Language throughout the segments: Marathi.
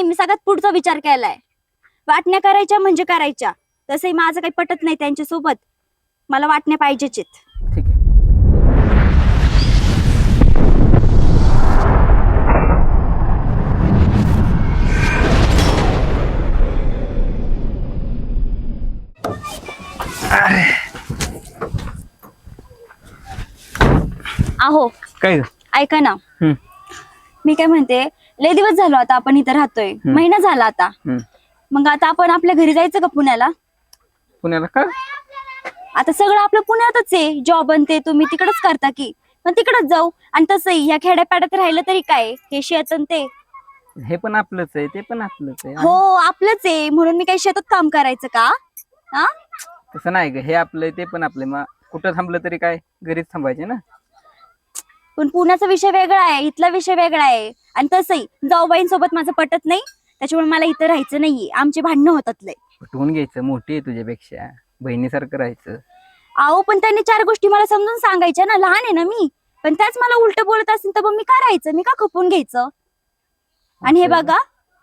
नाही मी सगळ्यात पुढचा विचार केलाय. वाटण्या करायच्या म्हणजे करायच्या. तसंही माझं काही पटत नाही त्यांच्यासोबत. मला वाटण्या पाहिजेच ठीक आहे. आहो काय ऐका ना. मी काय म्हणते लय दिवस झालो आता आपण इथं राहतोय. महिना झाला आता. हम्म. मग आता आपण आपल्या घरी जायचं का पुण्याला? पुण्याला का? आता सगळं आपलं पुण्यातच आहे. जॉब आणि ते तुम्ही तिकडच करता की. मग तिकडच जाऊ. आणि तसंही ह्या खेड्यापाड्यात राहिलं तरी काय? हे शेत आणि ते. हे पण आपलंच आहे ते पण आपलंच आहे. हो आपलंच आहे. म्हणून मी काही शेतात काम करायचं का? हा? तसं नाही ग हे आपलं आहे, ते पण आपलं आहे. मग कुठं थांबलं तरी काय? घरीच थांबायचे ना. पण पुण्याचा विषय वेगळा आहे. इथला विषय वेगळा आहे. आणि तसंही जाऊबाईंसोबत माझं पटत नाही त्याच्यामुळे मला इथं राहायचं नाहीये. आमचे भांडणं होतात लय. पटवून घ्यायचं मोठी आहे तुझ्यापेक्षा. बहिणीसारखं राहायचं. अहो पण त्यांनी चार गोष्टी मला समजून सांगायच्या ना. लहान आहे ना मी. पण त्याच मला उलट बोलत असेल तर मग मी का राहायचं? मी का खपून घ्यायचं? आणि हे असं आहे बघा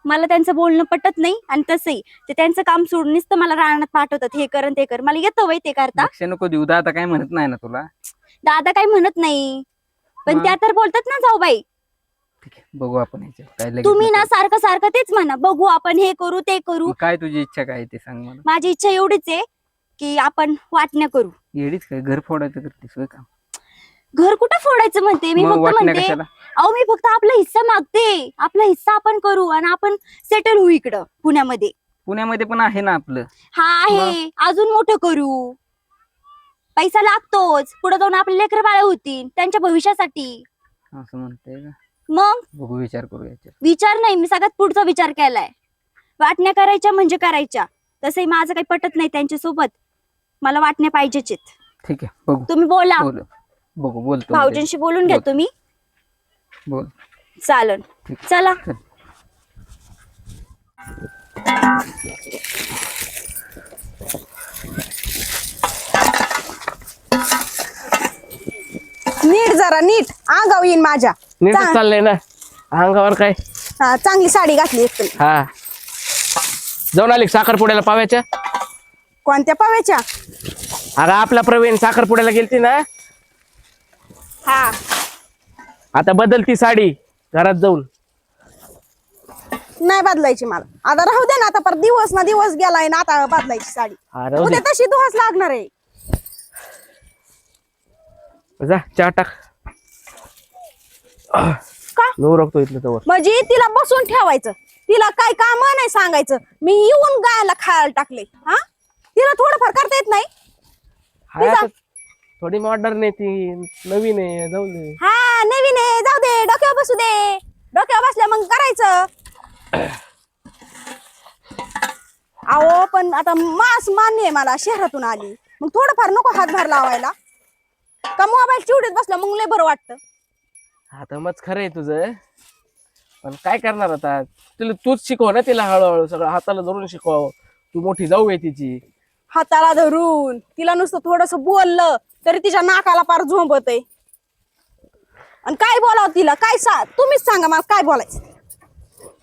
मला त्यांचं बोलणं पटत नाही आणि तसंही ते त्यांचं काम सोडूनच तर मला रानात पाठवतात. हे कर आणि ते कर. मला येतं वय ते करता. लक्ष नको देऊ. आता काय म्हणत नाही ना तुला? दादा काही म्हणत नाही. पण मग? त्या तर बोलतात ना जाऊ बाई आहे बघू आपण ह्याच्यावर काय लगेच तुम्ही ना नको. सारखं सारखं तेच म्हणा बघू आपण हे करू ते करू. मग काय तुझी इच्छा काय आहे ते सांग मला. माझी इच्छा एवढीच आहे की आपण वाटण्या करू. येडीच काय? घर फोडायचं करतेस होय का? घर कुठं फोडायचं म्हणते? मी मग फक्त वाटण्या म्हणते कशाला? अहो मी फक्त आपला हिस्सा मागते. आपला हिस्सा आपण करू आणि आपण सेटल होऊ इकडं पुण्यामध्ये. पुण्यामध्ये पण आहे ना आपलं. हा आहे. अजून मोठं करू. पैसा लागतोच. पुढे जाऊन आपले लेकर बाळ होतील त्यांच्या भविष्यासाठी. असं म्हणते का? मग? बघू विचार करू याच्यावर विचार नाही मी सगळ्यात पुढचा विचार केलाय. वाटण्या करायच्या म्हणजे करायच्या. तसंही माझं काही पटत नाही त्यांच्यासोबत. मला वाटण्या पाहिजेच आहेत ठीक आहे बघू. तुम्ही बोला. बोलू. बघू बोलतो भाऊजींशी बोलून घ्या बोल. तुम्ही. बोल. चालन. ठीक. चला. चल. नीट जरा नीट. आगाव येईन माझ्या. नीटच चाललंय ना. अंगावर काय? हा, चांगली साडी घातली. हा. जाऊन आली साखरपुड्याला पाव्याच्या? कोणत्या पाव्याच्या? अगं आपला प्रवीण साखरपुड्याला गेलती ना? हा. आता बदलती साडी घरात जाऊन. नाही बदलायची मला. आता राहू दे ना आता पर दिवस ना दिवस गेलाय ना आता बदलायची साडी. हा, राहू उद्या. तशी दिवस लागणार आहे. जा चहा टाक. का? इथलं म्हणजे तिला बसून ठेवायचं. तिला काय काम नाही सांगायचं. मी येऊन गायला खायला टाकले. हा? तिला थोडंफार करता येत नाही. हाय आता थोडी मॉडर्न आहे ती. नवीन आहे जाऊ दे. हा नवीन आहे. जाऊ दे. डोक्यावर बसू दे. डोक्यावर बसल्या मग करायचं. अहो पण आता मास मान्य आहे मला. शहरातून आली. मग थोडंफार नको हातभार लावायला. का मोबाईल चिवडीत बसला मग लय बरं वाटतं. आता मग खरं आहे तुझं. पण काय करणार आता? तुला तूच शिकव ना तिला हळूहळू सगळं हाताला धरून शिकव तू मोठी जाऊ आहे तिची. हाताला धरून. तिला नुसतं थोडस बोललं तरी तिच्या नाकाला पार झोंबत आहे आणि काय बोलावं तिला? काय सा तुम्हीच सांगा मला काय बोलायचं.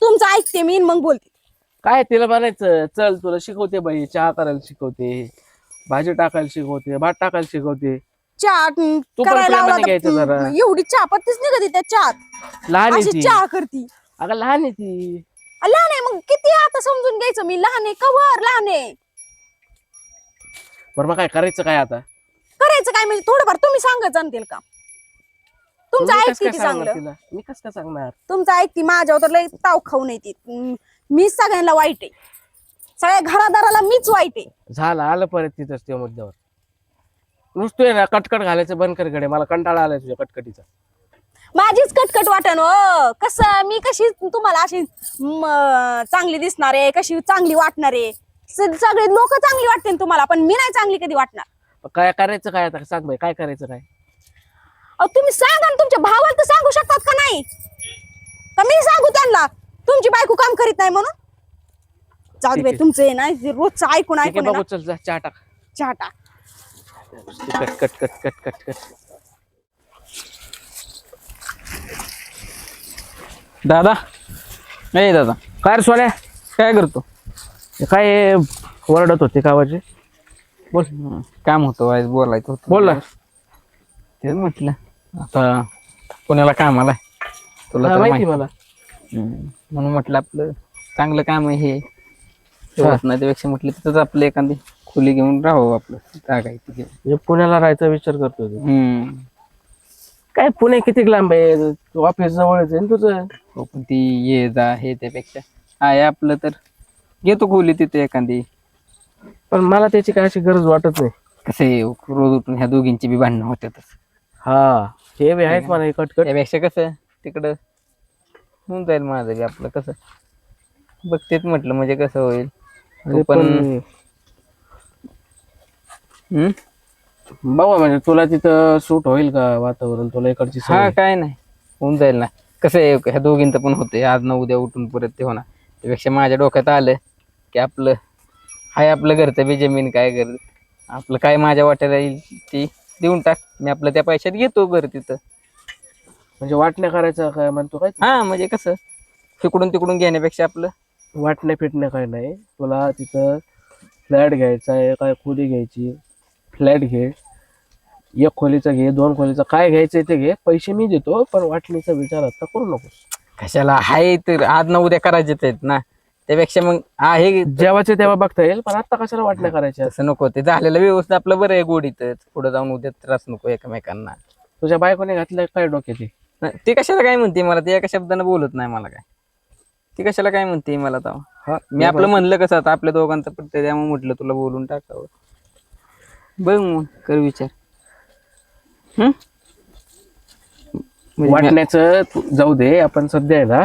तुमचं ऐकते मी आणि मग बोलते. काय तिला म्हणायचं? चल तुला शिकवते बाई. चहा करायला शिकवते. भाजी टाकायला शिकवते. भात टाकायला शिकवते. चहा अं, तू पण करायला प्रेमाने लावला तर, घ्यायचं जरा. अं, एवढी चहा पत्तीच निघते त्या चहात लहान आहे अशी ती. चहा करती. अगं लहान आहे ती. लहान आहे मग किती आता समजून घ्यायचं? मी लहान आहे कवर लहान आहे. बरं मग काय करायचं काय आता? करायचं काय म्हणजे थोडंफार तुम्ही सांगत जाणतील का? तुमचं मी कसं ऐकते काय ती सांगणार चांगलं. तिला? मी कसं काय सांगणार? तुमचं ऐकते माझ्यावर तर लय ताव खाऊ नये ती अं, मीच सगळ्यांना वाईट आहे. सगळ्या घरादाराला मीच वाईट आहे. झालं आलं परत तिथंच त्या मुद्द्यावर. नुसतोय ना कटकट घालायचं बंद कर गडे मला कंटाळा आलाय तुझ्या कटकटीचा. माझीच कटकट वाटन हो. कसं मी कशी तुम्हाला अशी म, चांगली दिसणार आहे कशी चांगली वाटणार आहे? स- सगळे लोक चांगली वाटतील तुम्हाला पण मी नाही चांगली कधी वाटणार. मग काय करायचं काय आता? सांग बाई काय करायचं काय? अहो तुम्ही सांगा ना तुमच्या भावाला तर सांगू शकतात का नाही? का मी सांगू त्यांना? तुमची बायको काम करीत नाही म्हणून? जाऊ दे ठीक बाई, आहे. तुमचं आहे ना ते रोजचं ऐकून ठीक ऐकून आहे आहे बघू ना, चल जा चहा टाक. चहा टाक. Cut cut cut cut cut cut दादा नाही दादा काय रे काय करतो काय वरडत होते कावाचे बोल हं, काम होतं आज बोलायचं होतं बोलला तेच म्हटलं आता पुण्याला कामाला आहे. तुला तर माहिती माहिती मला हम्म. म्हणून म्हटलं आपलं चांगलं काम आहे हे तेवढंच नाही त्यापेक्षा म्हटलं तिथंच आपलं एखादी खोली घेऊन राहावं आपलं. टाकायची तिथे म्हणजे पुण्याला राहायचा विचार करतो तू. हम्म. काय पुणे किती लांब आहे? तू ऑफिस जवळच आहे ना तुझं? हो पण ती ये जा हे त्यापेक्षा. आहे आपलं तर. घेतो खोली तिथे एखादी. पण मला त्याची काय अशी गरज वाटत नाही. कसे रोज उठून ह्या दोघींची बी भांडणं होत्यातच हा हे बी आहेच मला हे कटकट. त्यापेक्षा कसं तिकडं होऊन जाईल माझं बी आपलं कसं. बघतेच म्हटलं म्हणजे कसं होईल. अरे तू पण पण हम्म? बाबा म्हणजे तुला तिथं सूट होईल का वातावरण? तुला इकडची हा सवय? काय नाही. होऊन जाईल ना. कसं आहे ह्या दोघींचं पण होते आज ना उद्या उठून परत ते होणार. त्यापेक्षा माझ्या डोक्यात आलं की आपलं हाय आपलं घरचं बी जमीन काय घर? आपलं काय माझ्या वाट्याला येईल ती देऊन टाक. मी आपलं त्या पैशात घेतो घर तिथं. म्हणजे वाटण्या करायचं काय म्हणतो काय? हा म्हणजे कसं? तिकडून तिकडून घेण्यापेक्षा आपलं. वाटण्या फिटण्या काय नाही. तुला तिथं फ्लॅट घ्यायचा आहे काय खोली घ्यायची. फ्लॅट घे एक खोलीचा घे दोन खोलीचा काय घ्यायचंय ते घे. पैसे मी देतो पण वाटणीचा विचार आता करू नकोस. कशाला? आहे तर आज ना उद्या करायचेच आहेत ना. त्यापेक्षा मग आहे जेव्हाचे तेव्हा बघता येईल पण आता कशाला वाटण्या करायच्या? तसं नको. ते झालेलं व्यवस्थित आपलं बरं आहे गोडीतच पुढे जाऊन उद्या त्रास नको एकमेकांना. तुझ्या बायकोने घातलं काय डोक्याची? नाही, ती कशाला काय म्हणते मला? ती एका शब्दानं बोलत नाही मला काय. ती कशाला काय म्हणते मला हा मी आपलं म्हणलं कसं आता? आपल्या दोघांचं पडतं त्यामुळे म्हटलं तुला बोलून टाकावं. बघ मग कर विचार. हम्म? म्हणजे वाटण्याचं तू जाऊ दे आपण सध्या आहे ना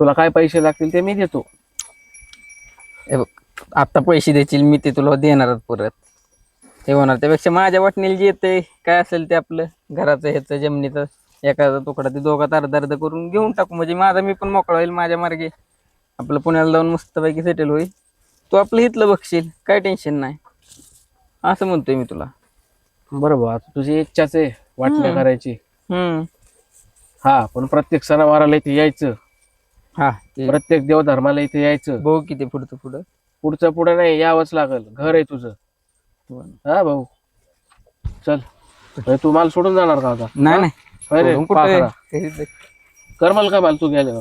तुला काय पैसे लागतील ते मी देतो. हे बघ आता पैसे देशील मी ते तुला देणारच परत. ते होणार त्यापेक्षा माझ्या वाटणीला जे येते काय असेल ते आपलं घराचं ह्याचं जमिनीचं एखादा तुकडा ते दोघात अर्धा अर्धा करून घेऊन टाकू. म्हणजे माझा मी पण मोकळा होईल माझ्या मार्गे. आपलं पुण्याला जाऊन मस्तपैकी सेटल होईल. तू आपलं इथलं बघशील काय टेन्शन नाही. असं म्हणतोय मी तुला. बरोबर आता तुझी इच्छाच आहे वाटण्या करायची. हम्म. हा पण प्रत्येक सणावाराला इथे यायचं. हा ते प्रत्येक देवधर्माला इथे यायचं. बघू किती पुढचं पुढं. पुढचं पुढे नाही यावंच लागल. घर आहे तुझं. हा भाऊ. चल. अरे तू मला सोडून जाणार का आता? नाही नाही. अरे सोडून कुठं पाखरा. आहे? करमाल का मला तू गेल्यावर?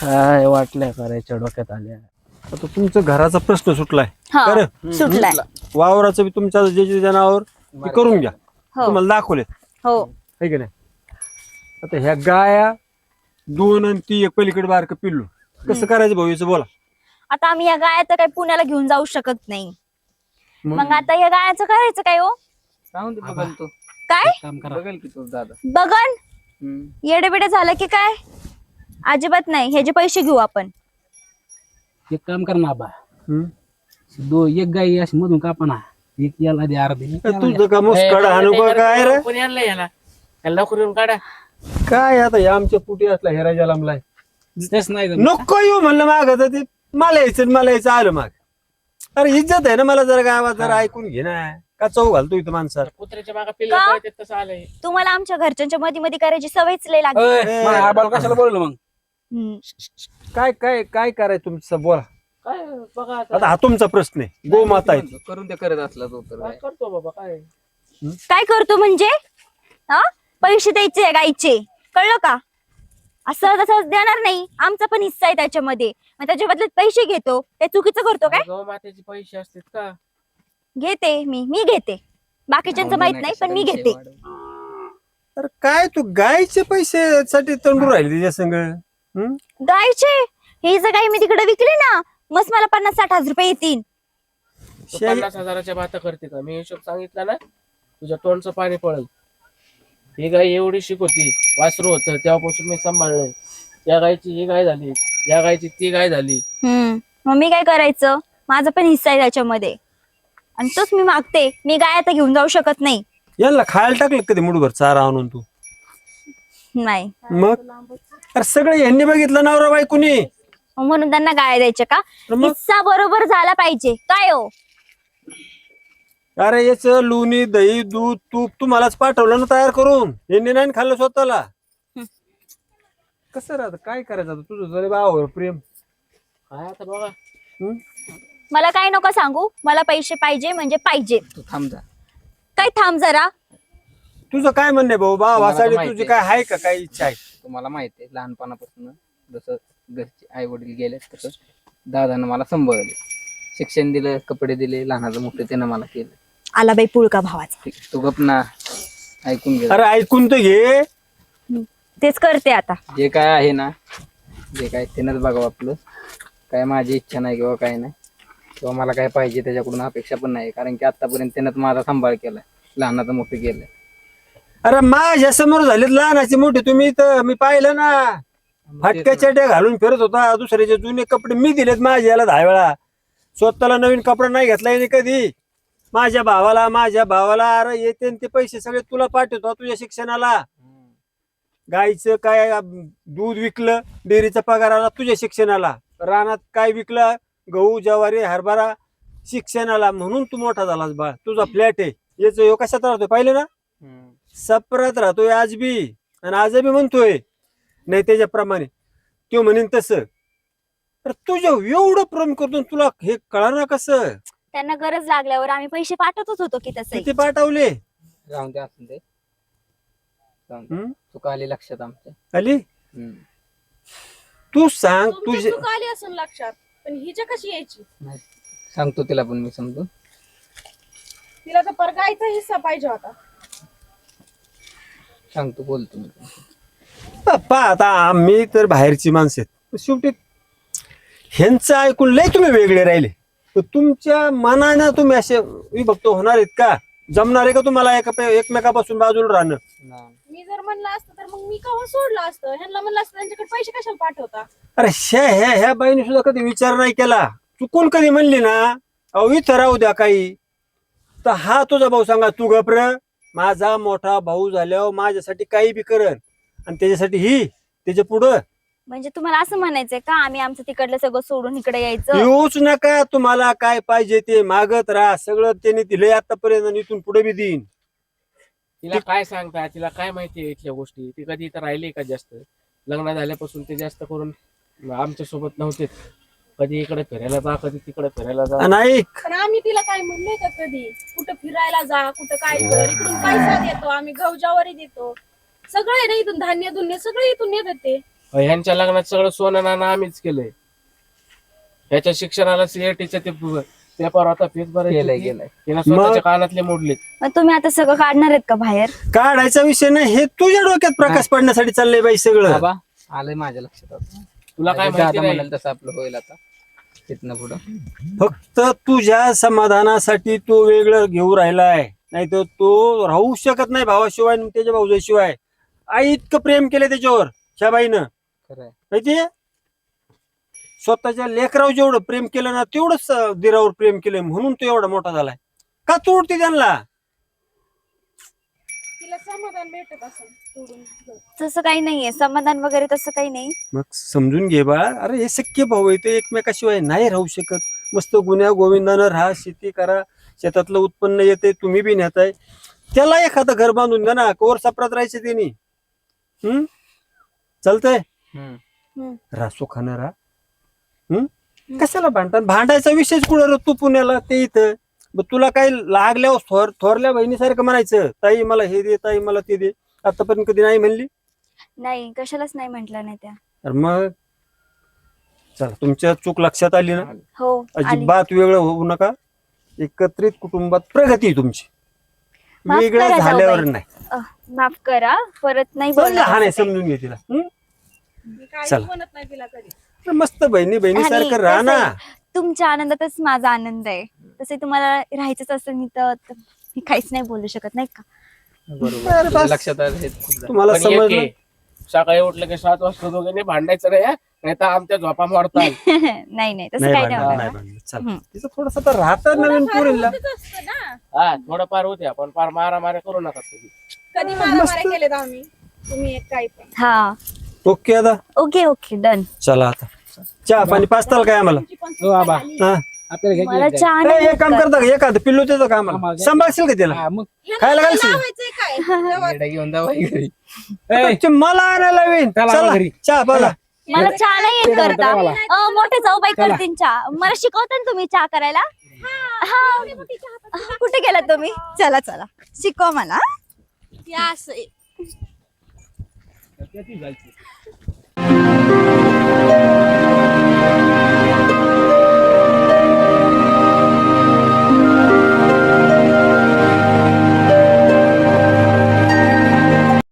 काय वाटल्या करायच्या डोक्यात आल्या. आता तुमचं घराचा प्रश्न सुटलाय. हा बरं सुटलाय. वावराचं बी तुमच्या जे जे जनावर ते करून घ्या. हो. तुम्हाला दाखवले हो. है की नाही? आता ह्या गाया दोन आणि ती एक पलीकडे बारक पिल्लू. कसं करायचं भाऊ बोला. आता आम्ही या गाया तर काही पुण्याला घेऊन जाऊ शकत नाही. मग? मग आता या गायाचं करायचं काय हो? राहून दे बघल तू. काय? बघल की तू दादा. बघन. हम्म. येडे बिडे झालं की काय? अजिबात नाही. हे जे पैसे घेऊ आपण. एक काम कर ना आबा हम्म? दो एक गाई अशी मधून कापा ना. एक याला दे अर्धी. एक याला तुझं का मुस्कड हाणू का काय रे? कोणी आणलं याला? याला लवकर येऊन काढा. काय आता हे आमच्या पुटी असला हेराजा लांबलाय? द्या. तेच नाही. नको येऊ म्हणलं माग तर ते मला यायचं आणि मला यायचं आलं माग. अरे इज्जत आहे ना मला जरा गावात जरा ऐकून घे ना. का चौ घालतो इथं माणसाला? कुत्र्याच्या मागा का? पिल्ल तसं आलंय. तुम्हाला आमच्या घरच्यांच्या मध्ये मध्ये करायची सवयच लय लागली. कशाला बोललो मग. काय काय काय करायचं तुमचं? बोला. काय बघा आता. हा तुमचा प्रश्न आहे. गोमाता आहे. करून ते करत असला तो तर. काय करतो बाबा काय? काय करतो म्हणजे? हा? पैसे द्यायचे गायचे कळलं का? असं तसं देणार नाही. आमचा पण हिस्सा आहे त्याच्यामध्ये. मग त्याच्या बदल्यात पैसे घेतो. ते चुकीचं करतो काय? गौ मातेचे पैसे असतात का? घेते मी. मी घेते. बाकीच्यांचं माहीत नाही पण मी घेते. अरे काय तू गायचे पैसे साठी तंडू राहिले तिच्या संग? गायचे हे जर गाय मी तिकडे विकली ना मस्त मला पन्नास साठ हजार रुपये येतील. तू पन्नास हजाराच्या बाता करते का? मी हिशोब सांगितला ना तुझ्या तोंडचं पाणी पळल ही गाय एवढी शिकवती वासरू होतं तेव्हापासून मी सांभाळलंय. या गायची ही गाय झाली या गायची ती गाय झाली. हम्म. मग मी काय करायचं? माझा पण हिस्सा आहे त्याच्यामध्ये. आणि तोच मी मागते. मी गाय आता घेऊन जाऊ शकत नाही. यांना खायला टाकलं कधी मुठभर चारा आणून तू? नाही. मग? अरे सगळे यांनी बघितलं नवरा बायकोनी. म्हणून त्यांना गाय द्यायचे का? मग? हिस्सा बरोबर झाला पाहिजे. काय हो? अरे याच लोणी दही दूध तूप तुम्हालाच पाठवलं ना तयार करून. यांनी नाही खाल्लं स्वतःला. कसं राहतं? काय करायचं आता? तुझं जरी भावावर प्रेम. काय आता बघा. हं? मला काय नको सांगू? मला पैसे पाहिजे म्हणजे पाहिजे. तू थांब जा. काय थांब जरा. तुझं काय म्हणणं भाऊ? भावासाठी तुझी. काय आहे का? काय इच्छा आहे? तुम्हाला माहिती आहे लहानपणापासून जसं घरचे आई वडील गेले तसं दादानं मला सांभाळले. शिक्षण दिलं कपडे दिले लहानाचं मोठं त्यानं मला केलं. आला बाई पुळका भावाचा. ठीक आहे, तू गप ना ऐकून घे. अरे ऐकून तर घे. तेच करते आता. जे काय आहे ना जे काय त्यानंच बघावं आपलं. काय माझी इच्छा नाही किंवा काय नाही. किंवा मला काय पाहिजे त्याच्याकडून अपेक्षा पण नाही. कारण की आतापर्यंत त्यानं माझा सांभाळ केलाय. लहानाचं मोठं केलंय. अरे माझ्यासमोर झालेत लहानाचे मोठे तुम्ही तर मी पाहिलं ना. फाटक्या चड्या घालून फिरत होता दुसऱ्याचे जुने कपडे मी दिलेत माझ्या याला दहा वेळा. स्वतःला नवीन कपडा नाही घेतला याने कधी. माझ्या भावाला माझ्या भावाला अरे येते ते पैसे सगळे तुला पाठवतो तुझ्या शिक्षणाला. गाईचं काय दूध विकलं डेअरीचा पगार आला तुझ्या शिक्षणाला. रानात काय विकलं गहू ज्वारी हरभरा शिक्षणाला म्हणून तू मोठा झालास बा तुझा फ्लॅट आहे. याच कशात राहतोय पाहिलं ना. सपरात राहतोय आज बी. आणि आज बी म्हणतोय. नाही त्याच्याप्रमाणे. तो म्हणेन तसं. तर तुझ्या एवढं प्रेम करतो तुला हे कळणार कसं? त्यांना गरज लागल्यावर आम्ही पैसे पाठवतच होतो की तसं. किती पाठवले? राहून दे असून दे. जाऊन दे. हम्म? चुका आली लक्षात आमच्या. आली? हम्म. तू सांग तुमची तुझे चूक आली असेल लक्षात पण हिच्या कशी यायची? नाही. सांगतो तिला पण मी समजून. तिला तर परगायचा हिस्सा पाहिजे होता. सांगतो बोलतो मी पप्पा आता आम्ही तर बाहेरची माणसं आहेत. पण शेवटी ह्यांचं ऐकून लय तुम्ही वेगळे राहिले. तर तुमच्या मनानं तुम्ही असे विभक्त होणार आहेत का? जमणार आहे का तुम्हाला एका एकमेकापासून बाजूला राहणं. मी जर म्हणलं असतं तर मग मी कवा सोडलं असतं? ह्यांना म्हणलं असतं त्यांच्याकडे पैसे कशाला पाठवता? अरे ह्या ह्या ह्या बाईने सुद्धा कधी विचार नाही केला. चुकून कधी म्हणली ना अहो इथं राहू द्या काही. तर हा तुझा भाऊ सांगा तू घबर. माझा मोठा भाऊ झाल्यावर माझ्यासाठी काही बी करन आणि त्याच्यासाठी ही त्याच्या पुढं. म्हणजे तुम्हाला असं म्हणायचंय का आम्ही आमचं तिकडलं सगळं सोडून इकडे यायचं? येऊच नका तुम्हाला काय पाहिजे ते मागत राहा. सगळं त्याने दिलंय आतापर्यंत आणि इथून पुढे बी देईन. तिला काय सांगता तिला काय माहिती आहे इथल्या गोष्टी? ती कधी इथं राहिली का जास्त? लग्न झाल्यापासून ते जास्त करून आमच्यासोबत नव्हते. कधी इकडे फिरायला जा कधी तिकडे फिरायला जा. आणि ऐक पण आम्ही तिला काय म्हणलोय का कधी? कुठं फिरायला जा कुठं काय कर इकडून पैसा देतो आम्ही गवजावरी देतो. सगळं आहे ना इथून धान्य धुन्य सगळं इथून येत ते. अहो, ह्यांच्या लग्नात सगळं सोनं नाणं आम्हीच केलंय. ह्याच्या शिक्षणाला सीएटीचं ते पेपर होता फीस केलंय भरायची तिनं स्वतःच्या कानातले मोडलेत. मग तुम्ही आता सगळं काढणार आहेत का बाहेर? काढायचा विषय नाही हे तुझ्या डोक्यात प्रकाश पडण्यासाठी चाललंय बाई सगळं. बाबा आलंय माझ्या लक्षात आता. तुला काय दादा माहिती नाही म्हणाल तसं आपलं होईल आता. तिथनं पुढं. फक्त तुझ्या समाधानासाठी तो वेगळं घेऊ राहिलाय. नाही तर तो राहू शकत नाही भावाशिवाय आणि त्याच्या भाऊजाशिवाय आई इतकं प्रेम केलं त्याच्यावर ह्या बाईनं खरंय माहितीये स्वतःच्या लेकरावर जेवढं प्रेम केलं ना तेवढंच दिरावर प्रेम केलं म्हणून तो एवढा मोठा झालाय. का तोडते त्यांना? तिला समाधान भेटत असेल सोडून. जाऊ. तसं काही नाहीये. समाधान वगैरे तसं काही नाही. मग समजून घे बाळा अरे हे सख्य भाऊ आहे. ते एकमेकाशिवाय नाही राहू शकत. मस्त गुन्ह्या गोविंदानं राहा शेती करा. शेतातलं उत्पन्न येते तुम्ही बी नेताय. त्याला एखादं घर बांधून द्या ना. कोर सापरात राहायचे त्यांनी हम्म चालतंय. राहा सुखानं राहा. हम्म कशाला भांडतात भांडायचा विषयच कुठं रे तू पुण्याला? ते इथं. मग तुला काय लागल्यावर थोर थोरल्या बहिणीसारखं म्हणायचं ताई मला हे दे ताई मला ते दे. आतापर्यंत कधी नाही म्हणली? नाही कशालाच नाही म्हंटल नाही त्या. तर मग? चला तुमच्या चूक लक्षात आली ना? हो आली. अजिबात वेगळं होऊ नका. एकत्रित कुटुंबात प्रगती आहे तुमची. माफ वेगळं करा झाल्यावर जाऊबाई. नाही. अह, माफ करा परत नाही पण बोलणार लहान आहे असं काही. समजून घे तिला. हं? मी काही चला. म्हणत नाही तिला कधी. तर मस्त बहिणी बहिणी आणि सारखं राहा ना. आहे, तुमच्या आनंदातच माझा आनंद आहे. तसे तुम्हाला राहायचंच असेल मी तर तर मी काहीच नाही बोलू शकत नाही का? बरोबर. अरे तुझ्या बस. लक्षात आलं हे खूप झालं. तुम्हाला पण एक समजलं? आहे, सकाळी उठलं की सात वाजता दोघांनी भांडायचं नाही नाही तर आमच्या झोपा मोडतात. नाही नाही तसं नाही भांडणार. भांडणार. हं. तिचं थोडस तर राहतं नवीन थोडंफार पोरीला. होतच असतं ना. हा थोडंफार होते आपण फार मारामाऱ्या करू नका तुम्ही. कधी मारामाऱ्या केलेत आम्ही? तुम्ही एक काही पण. हा. ओके आता. Okay okay done. चला आता. चहा पाणी पाचताल काय आम्हाला? तुमची पण हो, आबा. झाली. हा. आपल्याला घ्यायची मला. चहा नाही एक काम. करता का? एखादं पिल्लू त्याचं काम आम्हाला- सांभाळशील का त्याला हा, मग खायला घालशील? लावायचंय काय? येडा घेऊन जावा घरी. ए, ते मला आणायला लावीन. चला, चला घरी. चहा पाला मला चहा नाही येत करता. अं, मोठे जाऊबाई करतील चहा. मला शिकवता ना तुम्ही चहा करायला? हा कुठे गेला तुम्ही? चला चला. शिकवा मला. ते असं. आहे. त्याची जायची.